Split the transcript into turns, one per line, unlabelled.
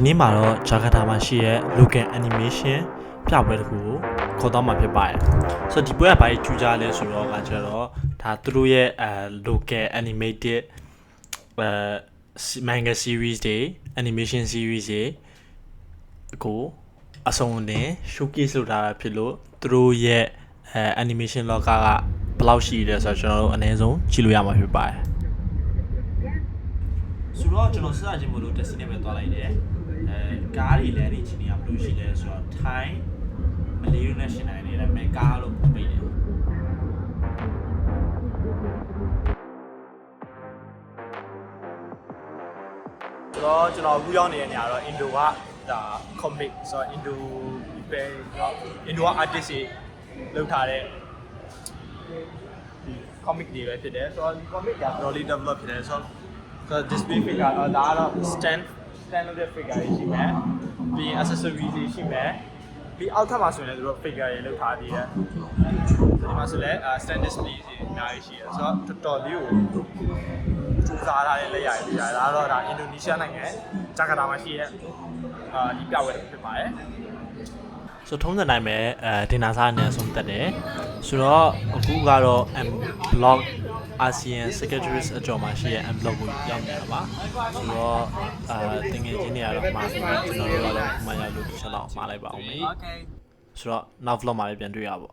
ဒီနေ့မှာတော့ဂျာကာတာမှာရှိတဲ့ local animation ပြပွဲတစ်ခုကိုခေါ်တော့မှာဖြစ်ပါတယ်ဆိုတော့ဒီပွဲကဘာကြီးကျူးကြလဲဆိုတော့ကကျတော့ဒါသူတို့ရဲ့အဲ local animated အဲ manga series တွေ animation series တွေကိုအစုံအလင် showcase လုပ်ထားတာဖြစ်လို့သူတို့ရဲ့အဲ animation လောကကဘယ်လောက်ရှိလဲဆိုတော့ကျွန်တော်တို့အနည်းဆုံးကြည့်လို့ရမှာဖြစ်ပါတယ်ဆိုတော့ကျွန်တော်စစချင်းမလို့တက်စီနဲ့ပဲသွားလိုက်တယ်အဲ ကားတွေလည်းဒီချင်းနေရဘယ်လိုရှိလဲဆိုတော့ Thai မလေးယူနဲ့ရှင်နိုင်နေတယ်မယ်ကားလို့ပုံပေးတယ်
ဆိုတော့ကျွန်တော်အခုရောက်နေတဲ့နေရာတော့ Indo ကဒါ comic ဆိုတော့ Indo ပဲတော့ Indo က artist တွေလုပ်ထားတဲ့ဒီ comic တွေပဲဖြစ်တယ်ဆိုတော့ဒီ comic ကတော်တော်လေး develop ဖြစ်တယ်ဆိုတော့ဆိုတော့ display figure တော့ဒါကတော့ stand stand လုပ်တဲ့ figure တွေရှိမယ်ပြီးရင် accessories တွေရှိမယ်ပြီးအောက်ထပ်မှာဆိုရင်လည်းသူတို့ figure တွေလုပ်ထားသေးတယ်ဒီမှာဆိုလည်း stand display တွေအများကြီးရှိတယ်ဆိုတော့တော်တော်လေးကိုစူးစမ်းထားတဲ့လက်ရည်ပြတာဒါကတော့ဒါအင်ဒိုနီးရှားနိုင်ငံဂျာကာတာမှာရှိတဲ့အာဒီပြပွဲတစ်ခုဖြစ်ပါတယ်
ဆိုထုံးစံတိုင်းပဲအဲတင်နာစားနဲ့အဆုံးသက်တယ်ဆိုတော့အခုကတော့ M block ASEAN Secretaries အကြော်မှာရှိတဲ့ M block ကိုရောက်နေတာပါဆိုတော့အာတင်ငယ်ချင်းတွေကတော့မှာပြီးကျွန်တော်တို့ကတော့မှရလို့တစ်ချက်လောက်မှားလိုက်ပါအောင်မေ
Okay
ဆိုတော့နောက် vlog မှာလည်းပြန်တွေ့ရပါ